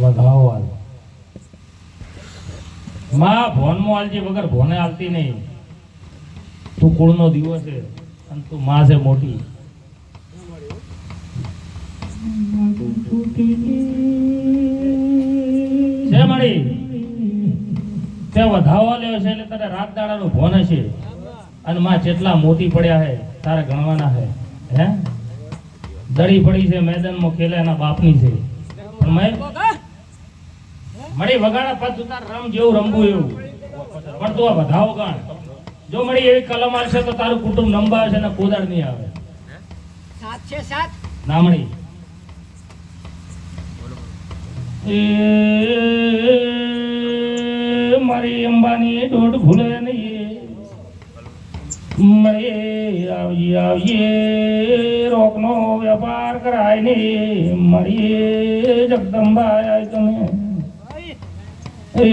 વઘાવવાલમાં, ભોનમાં હાલજી, વગર ભોને હાલતી નહીં. તું કુળનો દીવો છે, અને તું માં છે મોટી. છે મળી તે વધાવવા લેવો છે, એટલે તારે રાત દાડાનું ભોને છે અને માં જેટલા મોટી પડ્યા છે તારે ગણવાના છે હે? દડી પડી છે મેદાનમાં ખેલા એના બાપની છે. પણ મેં મળી વગાડા પદ ઉતાર તાર રમ જેવું રમવું એવું. પણ તું આ વધાવો ગાણ જો મળી એવી કલમ આવશે તો તારું કુટુંબ નંબાવે છે ને કોદાળ નહીં આવે. સાત છે સાત? ના મળી. એ મારી અંબાની દોઢ ભૂલે નહીં. મળે આવીએ આવીએ રોકનો વેપાર કરાય ને મળીએ જગદંબા આય તમે. એ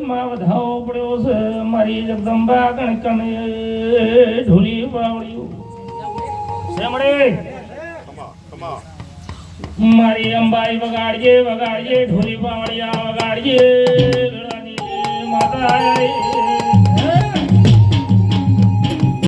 માં વધાવો પડ્યો છે મારી જગદંબા કણકણે ઢોલી વાવડ્યું. મારી અંબાઈ વગાડીએ વગાડીએ ઢોલી પાવડિયા